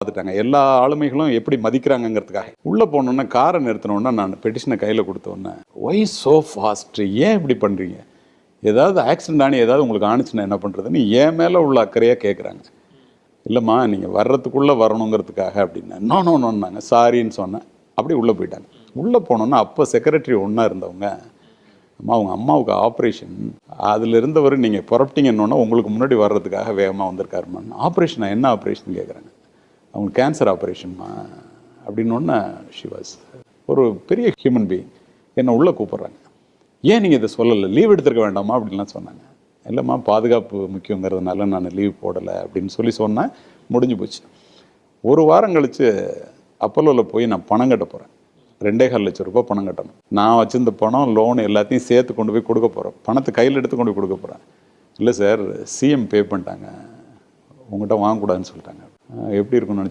பார்த்துட்டாங்க. எல்லா ஆளுமைகளும் எப்படி மதிக்கிறாங்கங்கிறதுக்காக. உள்ளே போனோன்னே காரை நிறுத்தினோன்னா நான் பெட்டிஷனை கையில் கொடுத்தோன்னே ஒய் சோ ஃபாஸ்ட் ஏன் இப்படி பண்ணுறீங்க ஏதாவது ஆக்சிடென்ட் ஆனி ஏதாவது உங்களுக்கு ஆணுச்சுன்னா என்ன பண்ணுறதுன்னு என் மேலே உள்ள அக்கறையாக கேட்குறாங்க இல்லைம்மா நீங்கள் வர்றதுக்குள்ளே வரணுங்கிறதுக்காக அப்படின்னா நோ நோ நோன்னாங்க சாரின்னு சொன்னேன். அப்படியே உள்ளே போயிட்டாங்க. உள்ளே போனோன்னா அப்போ செக்ரட்டரி ஒன்றா இருந்தவங்க அம்மா அவங்க அம்மாவுக்கு ஆப்ரேஷன் அதில் இருந்தவர் நீங்கள் புறப்பட்டீங்கன்னொன்னே உங்களுக்கு முன்னாடி வர்றதுக்காக வேகமாக வந்திருக்காருமான்னு ஆப்ரேஷனா என்ன ஆப்ரேஷன் கேட்குறாங்க அவங்களுக்கு கேன்சர் ஆப்ரேஷன்மா அப்படின்னொன்னே ஷிவாஸ் ஒரு பெரிய ஹியூமன் பீயிங் என்னை உள்ளே கூப்பிட்றாங்க. ஏன் நீங்கள் இதை சொல்லலை? லீவ் எடுத்துருக்க வேண்டாமா? அப்படின்லாம் சொன்னாங்க. இல்லைம்மா பாதுகாப்பு முக்கியங்கிறதுனால நான் லீவ் போடலை அப்படின்னு சொல்லி சொன்னேன் முடிஞ்சு போச்சு. ஒரு வாரம் கழித்து அப்போலோவில் போய் நான் பணம் கட்ட போகிறேன் ரெண்டே கால் லட்சம் ரூபாய் பணம் கட்டணும். நான் வச்சிருந்த பணம் லோன் எல்லாத்தையும் சேர்த்து கொண்டு போய் கொடுக்க போகிறேன் பணத்தை கையில் எடுத்து கொண்டு போய் கொடுக்க போகிறேன் இல்லை சார் சிஎம் பே பண்ணிட்டாங்க. உங்கள்கிட்ட வாங்கக்கூடாதுன்னு சொல்லிட்டாங்க. எப்படி இருக்கும்னு நினச்சி